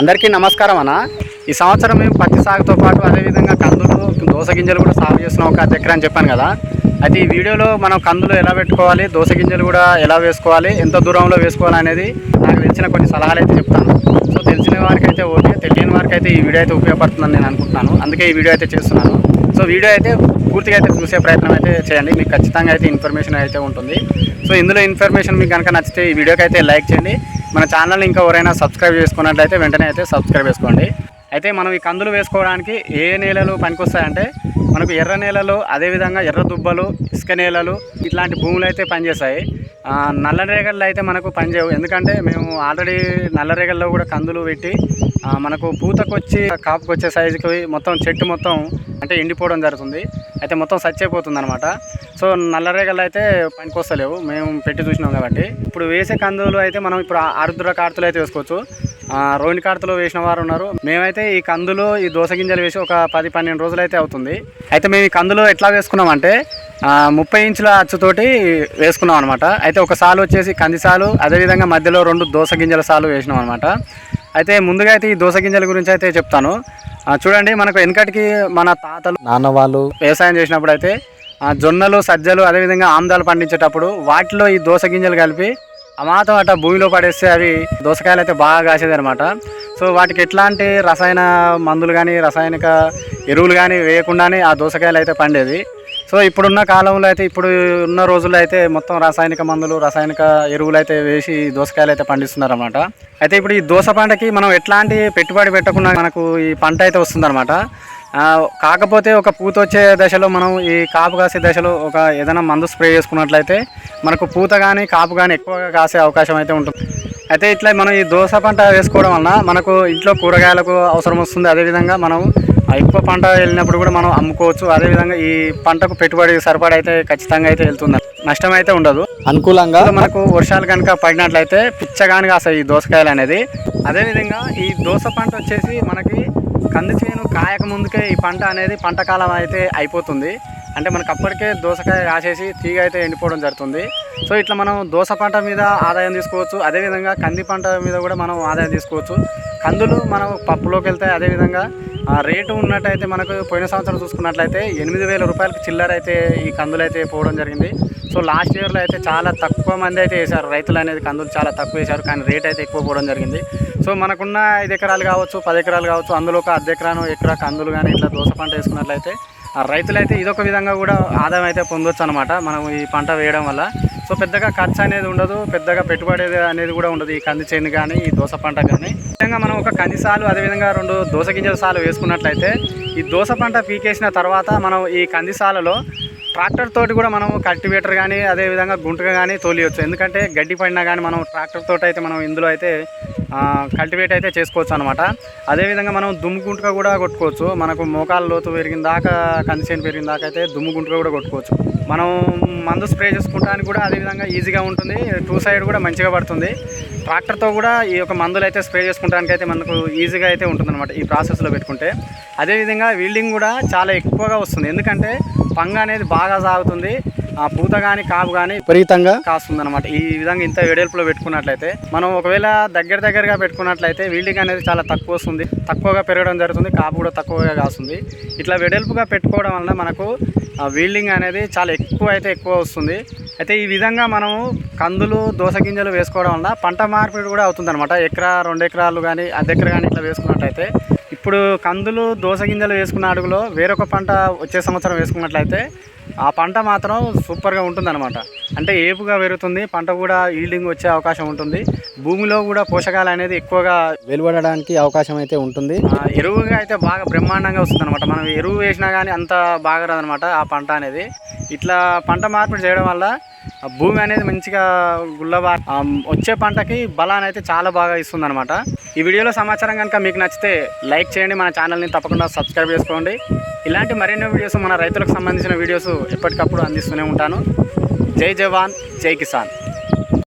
అందరికీ నమస్కారం అన్న. ఈ సంవత్సరం మేము పత్తి సాగుతో పాటు అదేవిధంగా కందులు దోస గింజలు కూడా సాగు చేస్తున్నాం ఒక చక్ర అని చెప్పాను కదా. అయితే ఈ వీడియోలో మనం కందులు ఎలా పెట్టుకోవాలి దోస గింజలు కూడా ఎలా వేసుకోవాలి ఎంత దూరంలో వేసుకోవాలి అనేది నాకు తెలిసిన కొన్ని సలహాలు అయితే చెప్తాను. సో తెలిసిన వారికి అయితే ఓకే తెలియని వారికి అయితే ఈ వీడియో అయితే ఉపయోగపడుతుందని నేను అనుకుంటున్నాను. అందుకే ఈ వీడియో అయితే చేస్తున్నాను. సో వీడియో అయితే పూర్తిగా అయితే చూసే ప్రయత్నం అయితే చేయండి. మీకు ఖచ్చితంగా అయితే ఇన్ఫర్మేషన్ అయితే ఉంటుంది. సో ఇందులో ఇన్ఫర్మేషన్ మీకు కనుక నచ్చితే ఈ వీడియోకి అయితే లైక్ చేయండి. మన ఛానల్ని ఇంకా ఎవరైనా సబ్స్క్రైబ్ చేసుకున్నట్లయితే వెంటనే అయితే సబ్స్క్రైబ్ చేసుకోండి. అయితే మనం ఈ కందులు వేసుకోవడానికి ఏ నేలలు పనికొస్తాయంటే మనకు ఎర్ర నేలలు అదేవిధంగా ఎర్ర దుబ్బలు ఇసుక నేలలు ఇట్లాంటి భూములు అయితే పనిచేస్తాయి. నల్ల రేగళ్ళు అయితే మనకు పనిచేయవు ఎందుకంటే మేము ఆల్రెడీ నల్ల రేగల్లో కూడా కందులు పెట్టి మనకు పూతకొచ్చి కాపుకొచ్చే వచ్చే సైజుకి మొత్తం చెట్టు మొత్తం అంటే ఎండిపోవడం జరుగుతుంది. అయితే మొత్తం సచ్చిపోతుంది అనమాట సో నల్ల రేగలు అయితే పనికొస్తలేవు. మేము పెట్టి చూసినాం కాబట్టి. ఇప్పుడు వేసే కందులు అయితే మనం ఇప్పుడు ఆరుద్ర కార్తులు అయితే వేసుకోవచ్చు. రోహిణి కార్తలో వేసిన వారు ఉన్నారు. మేమైతే ఈ కందులు ఈ దోస గింజలు వేసి ఒక పది పన్నెండు రోజులు అయితే అవుతుంది. అయితే మేము ఈ కందులు ఎట్లా వేసుకున్నామంటే ముప్పై ఇంచుల అచ్చుతోటి వేసుకున్నాం అనమాట అయితే ఒక సాలు వచ్చేసి కంది సాలు అదేవిధంగా మధ్యలో రెండు దోస గింజల సాలు వేసినాం అనమాట అయితే ముందుగా అయితే ఈ దోస గింజల గురించి అయితే చెప్తాను. చూడండి మనకు వెనకటికి మన తాతలు నాన్న వాళ్ళు వ్యవసాయం చేసినప్పుడు అయితే జొన్నలు సజ్జలు అదేవిధంగా ఆముదాలు పండించేటప్పుడు వాటిలో ఈ దోస గింజలు కలిపి అమాతం అట్ట భూమిలో పడేస్తే అవి దోసకాయలు అయితే బాగా కాసేది అనమాట సో వాటికి ఎట్లాంటి రసాయన మందులు కానీ రసాయనిక ఎరువులు కానీ వేయకుండానే ఆ దోసకాయలు అయితే పండేది సో ఇప్పుడున్న కాలంలో అయితే ఇప్పుడు ఉన్న రోజుల్లో అయితే మొత్తం రాసాయనిక మందులు రాసాయనిక ఎరువులు అయితే వేసి దోసకాయలు అయితే పండిస్తున్నారు అనమాట అయితే ఇప్పుడు ఈ దోస పంటకి మనం ఎట్లాంటి పెట్టుబడి పెట్టకుండా మనకు ఈ పంట అయితే వస్తుందన్నమాట. కాకపోతే ఒక పూత వచ్చే దశలో మనం ఈ కాపు కాసే దశలో ఒక ఏదైనా మందు స్ప్రే చేసుకున్నట్లయితే మనకు పూత కానీ కాపు కానీ ఎక్కువగా కాసే అవకాశం అయితే ఉంటుంది. అయితే ఇట్లా మనం ఈ దోస పంట వేసుకోవడం వలన మనకు ఇంట్లో కూరగాయలకు అవసరం వస్తుంది. అదేవిధంగా మనం ఆ ఎక్కువ పంట వెళ్ళినప్పుడు కూడా మనం అమ్ముకోవచ్చు. అదేవిధంగా ఈ పంటకు పెట్టుబడి సరిపడా అయితే ఖచ్చితంగా అయితే వెళ్తుంది. నష్టం అయితే ఉండదు. అనుకూలంగా మనకు వర్షాలు కనుక పడినట్లయితే పిచ్చగాని కాస్తాయి ఈ దోసకాయలు అనేది. అదేవిధంగా ఈ దోస పంట వచ్చేసి మనకి కంది చేను కాయక ముందుకే ఈ పంట అనేది పంట కాలం అయితే అయిపోతుంది. అంటే మనకు అప్పటికే దోసకాయ కాసేసి తీగ అయితే ఎండిపోవడం జరుగుతుంది. సో ఇట్లా మనం దోస పంట మీద ఆదాయం తీసుకోవచ్చు. అదేవిధంగా కంది పంట మీద కూడా మనం ఆదాయం తీసుకోవచ్చు. కందులు మనం పప్పులోకి వెళ్తాయి అదేవిధంగా ఆ రేటు ఉన్నట్టయితే మనకు పోయిన సంవత్సరం చూసుకున్నట్లయితే ఎనిమిది వేల రూపాయలకి చిల్లర అయితే ఈ కందులు అయితే పోవడం జరిగింది. సో లాస్ట్ ఇయర్లో అయితే చాలా తక్కువ మంది అయితే వేశారు. రైతులు అనేది కందులు చాలా తక్కువ వేశారు. కానీ రేట్ అయితే ఎక్కువ పోవడం జరిగింది. సో మనకున్న ఐదు ఎకరాలు కావచ్చు పది ఎకరాలు కావచ్చు అందులో ఒక అర్ధ ఎకరాను ఎకరా కందులు కానీ ఇట్లా దోస పంట వేసుకున్నట్లయితే ఆ రైతులు అయితే ఇదొక విధంగా కూడా ఆదాయం అయితే పొందొచ్చు అనమాట మనం ఈ పంట వేయడం వల్ల సో పెద్దగా ఖర్చు అనేది ఉండదు పెద్దగా పెట్టుబడి అనేది కూడా ఉండదు ఈ కంది చేను కానీ ఈ దోస పంట కానీ. విధంగా మనం ఒక కంది సాలు అదేవిధంగా రెండు దోస గింజల సాలు వేసుకున్నట్లయితే ఈ దోస పంట పీకేసిన తర్వాత మనం ఈ కంది సాలలో ట్రాక్టర్ తోటి కూడా మనం కల్టివేటర్ కానీ అదేవిధంగా గుంటగా కానీ తోలియొచ్చు. ఎందుకంటే గడ్డి పడినా కానీ మనం ట్రాక్టర్ తోటి అయితే మనం ఇందులో అయితే కల్టివేట్ అయితే చేసుకోవచ్చు అనమాట అదేవిధంగా మనం దుమ్ము గుంటగా కూడా కొట్టుకోవచ్చు. మనకు మోకాల లోతు పెరిగిన దాకా కందిసేను పెరిగిన దాకా అయితే దుమ్ము గుంటగా కూడా కొట్టుకోవచ్చు. మనం మందు స్ప్రే చేసుకోవడానికి కూడా అదేవిధంగా ఈజీగా ఉంటుంది. టూ సైడ్ కూడా మంచిగా పడుతుంది. ట్రాక్టర్తో కూడా ఈ యొక్క మందులు అయితే స్ప్రే చేసుకోవడానికి అయితే మనకు ఈజీగా అయితే ఉంటుందన్నమాట ఈ ప్రాసెస్లో పెట్టుకుంటే. అదేవిధంగా వీల్డింగ్ కూడా చాలా ఎక్కువగా వస్తుంది. ఎందుకంటే పంగ అనేది బాగా సాగుతుంది. ఆ పూత కానీ కాపు కానీ విపరీతంగా కాస్తుంది అనమాట ఈ విధంగా ఇంత వెడల్పులో పెట్టుకున్నట్లయితే మనం ఒకవేళ దగ్గర దగ్గరగా పెట్టుకున్నట్లయితే వీల్డింగ్ అనేది చాలా తక్కువ వస్తుంది. తక్కువగా పెరగడం జరుగుతుంది. కాపు కూడా తక్కువగా కాస్తుంది. ఇట్లా వెడల్పుగా పెట్టుకోవడం వలన మనకు వీల్డింగ్ అనేది చాలా ఎక్కువ అయితే ఎక్కువ వస్తుంది. అయితే ఈ విధంగా మనము కందులు దోస గింజలు వేసుకోవడం వల్ల పంట మార్పిడి కూడా అవుతుందన్నమాట. ఎకరా రెండు ఎకరాలు కానీ అర్ధ ఎకరా కానీ ఇట్లా వేసుకున్నట్లయితే ఇప్పుడు కందులు దోస గింజలు వేసుకున్న అడుగులో వేరొక పంట వచ్చే సంవత్సరం వేసుకున్నట్లయితే ఆ పంట మాత్రం సూపర్గా ఉంటుందన్నమాట. అంటే ఏపుగా పెరుగుతుంది పంట కూడా ఈల్డింగ్ వచ్చే అవకాశం ఉంటుంది. భూమిలో కూడా పోషకాలు అనేది ఎక్కువగా వెలువడడానికి అవకాశం అయితే ఉంటుంది. ఆ, ఎరువుగా అయితే బాగా బ్రహ్మాండంగా వస్తుంది అనమాట మనం ఎరువు వేసినా కానీ అంత బాగా రాదనమాట ఆ పంట అనేది. ఇట్లా పంట మార్పిడి చేయడం వల్ల భూమి అనేది మంచిగా గుల్లబా వచ్చే పంటకి బలాన్ని అయితే చాలా బాగా ఇస్తుంది అనమాట ఈ వీడియోలో సమాచారం కనుక మీకు నచ్చితే లైక్ చేయండి మన ఛానల్ని తప్పకుండా సబ్స్క్రైబ్ చేసుకోండి. ఇలాంటి మరెన్నో వీడియోస్ మన రైతులకు సంబంధించిన వీడియోస్ ఎప్పటికప్పుడు అందిస్తూనే ఉంటాను. జై జవాన్ జై కిసాన్.